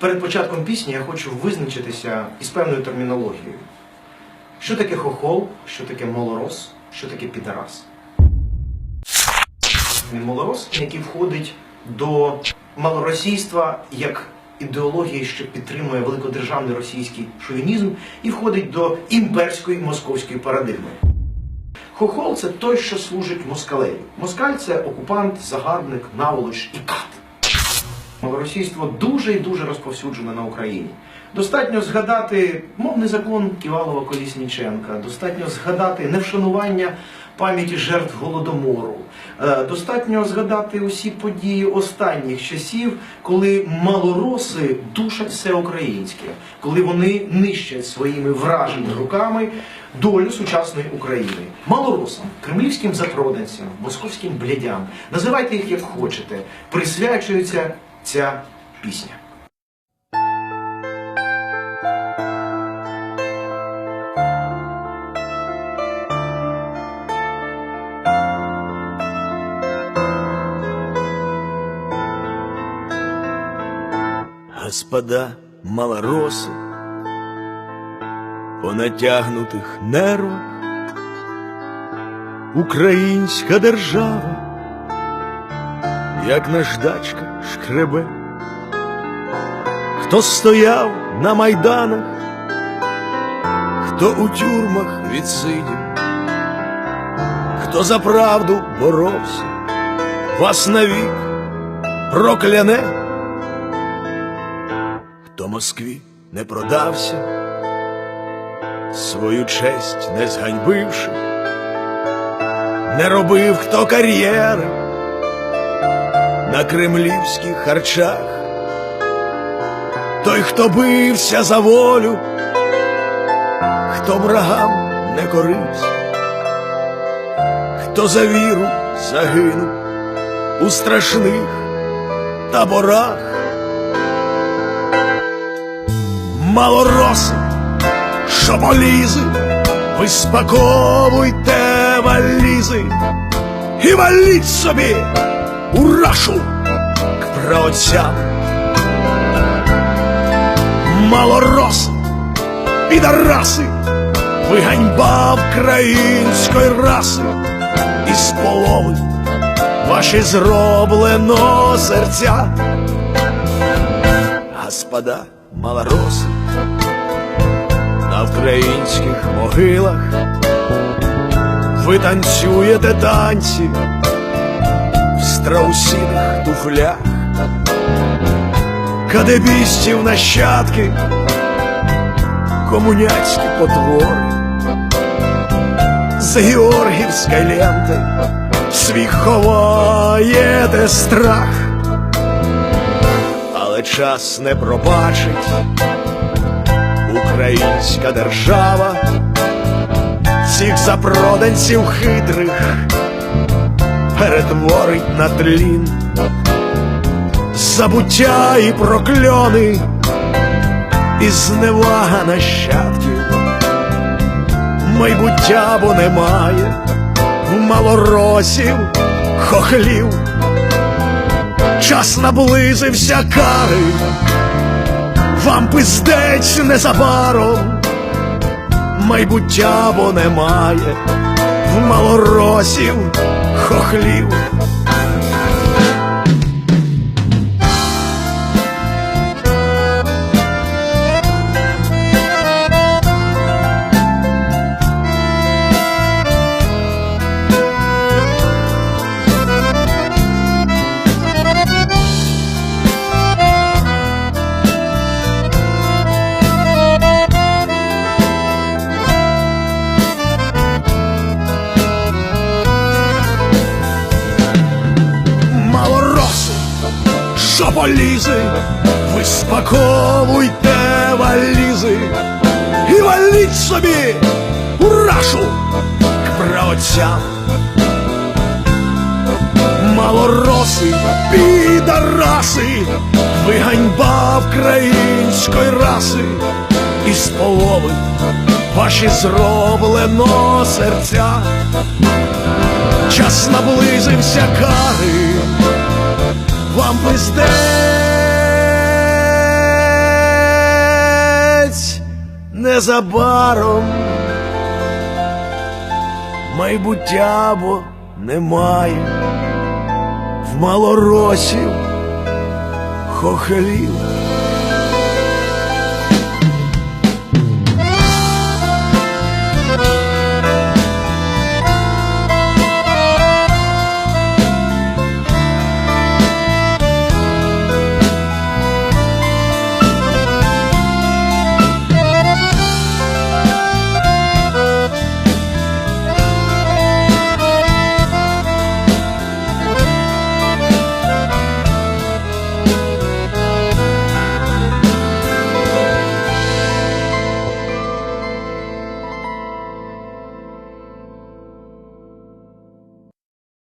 Перед початком пісні я хочу визначитися із певною термінологією. Що таке хохол, що таке малорос, що таке підарас? Він малорос, який входить до малоросійства як ідеології, що підтримує великодержавний російський шовінізм, і входить до імперської московської парадигми. Хохол це той, що служить москалеві. Москаль це окупант, загарбник, наволоч і кат. Малоросійство дуже і дуже розповсюджене на Україні. Достатньо згадати мовний закон Ківалова Колісніченка, достатньо згадати невшанування пам'яті жертв голодомору. Е, Достатньо згадати усі події останніх часів, коли малороси душать все українське, коли вони нищать своїми враженими руками долю сучасної України. Малоросам, кремлівським запроданцям, московським блядям, називайте їх як хочете, присвячується ця пісня. Господа малороси по натягнутих нервах Українська держава, як наждачка шкребе, хто стояв на майданах, хто у тюрмах відсидів, хто за правду боровся, вас навік прокляне. Хто Москві не продався, свою честь не зганьбивши, не робив хто кар'єри на кремлівських харчах, той, хто бився за волю, хто врагам не корився, хто за віру загинув у страшних таборах. малороси, що полізи, ви спаковуйте валізи і валіть собі у рашу. К праотцям. Малороси, підараси, ви ганьба української раси, із полови ваші зроблено серця. Господа малороси на українських могилах. Ви танцюєте танці в страусіних туфлях, кадебістів нащадки, комуняцькі потвори, з георгівської ленти свій ховаєте страх але час не пробачить. Українська держава цих запроданців хитрих перетворить на тлін, забуття і прокльони, і зневага нащадків, майбуття бо немає в малоросів, хохлів. Час наблизився кари, вам пиздець незабаром, майбуття бо немає в малоросів хохлів. Що полізи, ви спаковуйте валізи і валіть собі у рашу к праотцям. Малороси, підараси, ви ганьба української раси, із полови ваші зроблено серця. час наблизився кари, вам пиздець незабаром майбуття бо немає в малоросів хохелів.